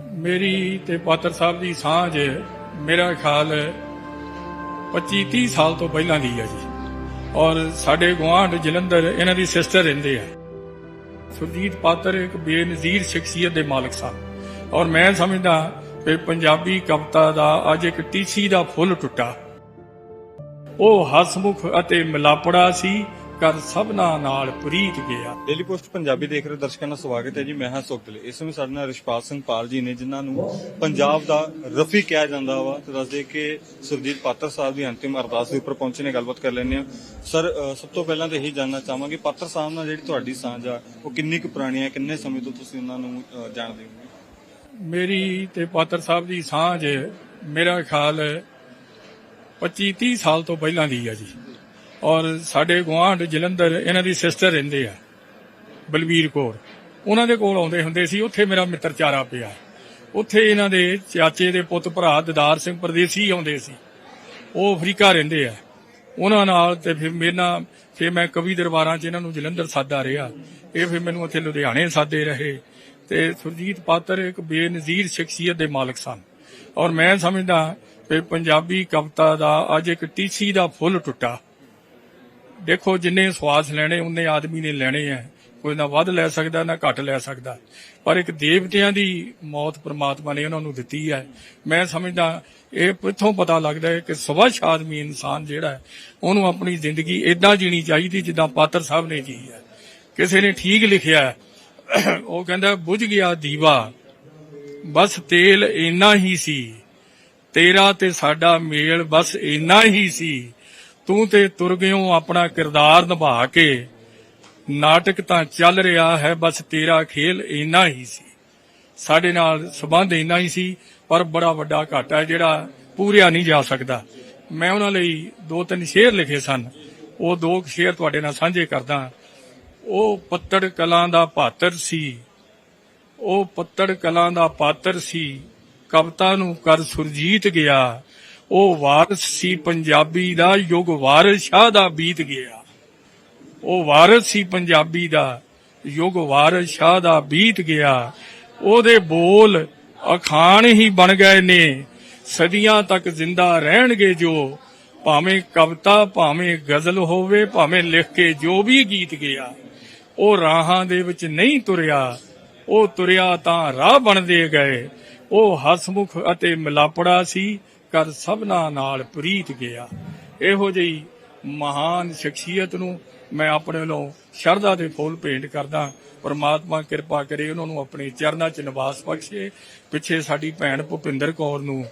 ਮੇਰੀ ਤੇ ਪਾਤਰ ਸਾਹਿਬ ਦੀ ਸਾਂਝ ਮੇਰਾ ਖਿਆਲ 25 30 ਸਾਲ ਤੋਂ ਪਹਿਲਾਂ ਦੀ ਹੈ ਜੀ। ਔਰ ਸਾਡੇ ਗੁਆਂਢ ਜਲੰਧਰ ਇਹਨਾਂ ਦੀ ਸਿਸਟਰ ਰਹਿੰਦੇ ਆ। ਸੁਰਜੀਤ ਪਾਤਰ ਇੱਕ ਬੇਨਜ਼ੀਰ ਸ਼ਖਸੀਅਤ ਦੇ ਮਾਲਕ ਸਨ। ਔਰ ਮੈਂ ਸਮਝਦਾ ਕਿ ਪੰਜਾਬੀ ਕਵਿਤਾ ਦਾ ਅੱਜ ਇੱਕ ਟੀਸੀ ਦਾ ਫੁੱਲ ਟੁੱਟਾ। ਉਹ ਹਸਮੁਖ ਅਤੇ ਮਿਲਾਪੜਾ ਸੀ ਕਰ ਸਭਨਾ ਨਾਲ ਪ੍ਰੀਤ ਗਿਆ। ਡੇਲੀ ਪੋਸਟ ਪੰਜਾਬੀ ਦੇਖ ਰਹੇ ਦਰਸ਼ਕਾਂ ਦਾ ਸਵਾਗਤ ਹੈ ਜੀ। ਮੈਂ ਹਾਂ ਸੁਖਦਲ ਇਸ ਸਮੇਂ ਸਾਡੇ ਨਾਲ ਰਿਸ਼ਪਾਲ ਸਿੰਘ ਪਾਲ ਜੀ ਨੇ ਜਿਨ੍ਹਾਂ ਨੂੰ ਪੰਜਾਬ ਦਾ ਰਫੀ ਕਿਹਾ ਜਾਂਦਾ ਵਾ। ਤੇ ਦੱਸਦੇ ਕਿ ਸੁਰਜੀਤ ਪਾਤਰ ਸਾਹਿਬ ਦੀ ਅੰਤਿਮ ਅਰਦਾਸ ਦੇ ਉੱਪਰ ਪਹੁੰਚੇ ਨੇ ਗੱਲਬਾਤ ਕਰ ਲੈਂਦੇ ਆ ਸਰ ਸਭ ਤੋਂ ਪਹਿਲਾਂ ਤਾਂ ਇਹੀ ਜਾਨਣਾ ਚਾਹਾਂਗੇ ਪਾਤਰ ਸਾਹਿਬ ਨਾਲ ਜਿਹੜੀ ਤੁਹਾਡੀ ਸਾਂਝ ਆ ਉਹ ਕਿੰਨੀ ਕੁ ਪੁਰਾਣੀ ਹੈ ਕਿੰਨੇ ਸਮੇਂ ਤੋਂ ਤੁਸੀਂ ਉਹਨਾਂ ਨੂੰ ਜਾਣਦੇ ਹੋ? ਮੇਰੀ ਤੇ ਪਾਤਰ ਸਾਹਿਬ ਦੀ ਸਾਂਝ ਮੇਰਾ ਖਿਆਲ 25 30 ਸਾਲ ਤੋਂ ਪਹਿਲਾਂ ਦੀ ਹੈ ਜੀ। ਔਰ ਸਾਡੇ ਗੁਆਂਢ ਜਲੰਧਰ, ਇਹਨਾਂ ਦੀ ਸਿਸਟਰ ਰਹਿੰਦੇ ਆ ਬਲਵੀਰ ਕੌਰ। ਉਹਨਾਂ ਦੇ ਕੋਲ ਆਉਂਦੇ ਹੁੰਦੇ ਸੀ, ਉੱਥੇ ਮੇਰਾ ਮਿੱਤਰ ਚਾਰਾ ਪਿਆ। ਉੱਥੇ ਇਹਨਾਂ ਦੇ ਚਾਚੇ ਦੇ ਪੁੱਤ ਭਰਾ ਦਦਾਰ ਸਿੰਘ ਪਰਦੇਸੀ ਆਉਂਦੇ ਸੀ। ਉਹ ਅਫਰੀਕਾ ਰਹਿੰਦੇ ਆ। ਉਹਨਾਂ ਨਾਲ ਤੇ ਫਿਰ ਮੇਰੇ ਨਾਲ, ਫਿਰ ਮੈਂ ਕਵੀ ਦਰਬਾਰਾਂ 'ਚ ਇਹਨਾਂ ਨੂੰ ਜਲੰਧਰ ਸਾਦਾ ਰਿਹਾ। ਇਹ ਫਿਰ ਮੈਨੂੰ ਉੱਥੇ ਲੁਧਿਆਣੇ ਸਾਦੇ ਰਹੇ। ਤੇ ਸੁਰਜੀਤ ਪਾਤਰ ਇੱਕ ਬੇਨਜ਼ੀਰ ਸ਼ਖਸੀਅਤ ਦੇ ਮਾਲਕ ਸਨ। ਔਰ ਮੈਂ ਸਮਝਦਾ ਕਿ ਪੰਜਾਬੀ ਕਵਿਤਾ ਦਾ ਅੱਜ ਇੱਕ ਟੀਸੀ ਦਾ ਫੁੱਲ ਟੁੱਟਾ। ਦੇਖੋ, ਜਿੰਨੇ ਸਵਾਸ ਲੈਣੇ ਉਹਨੇ ਆਦਮੀ ਨੇ ਲੈਣੇ ਆ। ਕੋਈ ਨਾ ਵੱਧ ਲੈ ਸਕਦਾ, ਨਾ ਘੱਟ ਲੈ ਸਕਦਾ। ਪਰ ਇੱਕ ਦੇਵਤਿਆਂ ਦੀ ਮੌਤ ਪ੍ਰਮਾਤਮਾ ਨੇ ਉਹਨਾਂ ਨੂੰ ਦਿੱਤੀ ਹੈ। ਮੈਂ ਸਮਝਦਾ, ਇਹ ਪਿੱਥੋਂ ਪਤਾ ਲੱਗਦਾ ਹੈ ਕਿ ਸਵੱਛ ਆਦਮੀ ਇਨਸਾਨ ਜਿਹੜਾ ਹੈ, ਉਹਨੂੰ ਆਪਣੀ ਜ਼ਿੰਦਗੀ ਇਦਾਂ ਜੀਣੀ ਚਾਹੀਦੀ ਜਿੱਦਾਂ ਪਾਤਰ ਸਾਹਿਬ ਨੇ ਜੀ ਹੈ। ਕਿਸੇ ਨੇ ਠੀਕ ਲਿਖਿਆ ਉਹ ਕਹਿੰਦਾ, ਬੁਝ ਗਿਆ ਦੀਵਾ, ਬਸ ਤੇਲ ਇੰਨਾ ਹੀ ਸੀ, ਤੇਰਾ ਤੇ ਸਾਡਾ ਮੇਲ ਬਸ ਇੰਨਾ ਹੀ ਸੀ ਤੂੰ ਤੇ ਤੁਰ ਗਿਓ ਆਪਣਾ ਕਿਰਦਾਰ ਨਿਭਾ ਕੇ। ਨਾਟਕ ਤਾਂ ਚੱਲ ਰਿਹਾ ਹੈ, ਬਸ ਤੇਰਾ ਖੇਲ ਇੰਨਾ ਹੀ ਸੀ। ਸਾਡੇ ਨਾਲ ਸਬੰਧ ਇੰਨਾ ਹੀ ਸੀ, ਪਰ ਬੜਾ ਵੱਡਾ ਘਾਟਾ ਜਿਹੜਾ ਪੂਰਿਆ ਨਹੀਂ ਜਾ ਸਕਦਾ। ਮੈਂ ਉਹਨਾਂ ਲਈ ਦੋ ਤਿੰਨ ਸ਼ੇਰ ਲਿਖੇ ਸਨ। ਉਹ ਦੋ ਸ਼ੇਰ ਤੁਹਾਡੇ ਨਾਲ ਸਾਂਝੇ ਕਰਦਾ। ਉਹ ਪੱਤੜ ਕਲਾਂ ਦਾ ਪਾਤਰ ਸੀ। ਉਹ ਪੱਤੜ ਕਲਾਂ ਦਾ ਪਾਤਰ ਸੀ। ਕਵਿਤਾ ਨੂੰ ਕਰ ਸੁਰਜੀਤ ਗਿਆ। ਉਹ ਵਾਰਸ ਸੀ ਪੰਜਾਬੀ ਦਾ ਯੁਗ ਵਾਰਿਸ ਸ਼ਾਹ ਦਾ ਬੀਤ ਗਿਆ। ਉਹ ਵਾਰਿਸ ਸੀ ਪੰਜਾਬੀ ਦਾ ਯੁਗ ਵਾਰਿਸ ਸ਼ਾਹ ਦਾ ਬੀਤ ਗਿਆ। ਉਹਦੇ ਬੋਲ ਅਖਾਣ ਹੀ ਬਣ ਗਏ ਨੇ। ਸਦੀਆਂ ਤੱਕ ਜ਼ਿੰਦਾ ਰਹਿਣਗੇ ਜੋ। ਭਾਵੇਂ ਕਵਿਤਾ, ਭਾਵੇਂ ਗਜ਼ਲ ਹੋਵੇ, ਭਾਵੇਂ ਲਿਖ ਕੇ ਜੋ ਵੀ ਗੀਤ ਗਿਆ। ਉਹ ਰਾਹਾਂ ਦੇ ਵਿੱਚ ਨਹੀਂ ਤੁਰਿਆ। ਉਹ ਤੁਰਿਆ ਤਾਂ ਰਾਹ ਬਣਦੇ ਗਏ। ਉਹ ਹਸਮੁਖ ਅਤੇ ਮਿਲਾਪੜਾ ਸੀ। ਕਰ ਸਭਨਾ ਨਾਲ ਪ੍ਰੀਤ ਗਿਆ। ਇਹੋ ਜਿਹੀ ਮਹਾਨ ਸ਼ਖਸੀਅਤ ਨੂੰ ਮੈਂ ਆਪਣੇ ਵੱਲੋਂ ਸ਼ਰਧਾ ਦੇ ਫੁੱਲ ਭੇਂਟ ਕਰਦਾ ਪਰਮਾਤਮਾ ਕਿਰਪਾ ਕਰੇ ਉਹਨਾਂ ਨੂੰ ਆਪਣੇ ਚਰਨਾਂ 'ਚ ਨਿਵਾਸ ਬਖਸ਼ੇ। ਪਿੱਛੇ ਸਾਡੀ ਭੈਣ ਭੁਪਿੰਦਰ ਕੌਰ ਨੂੰ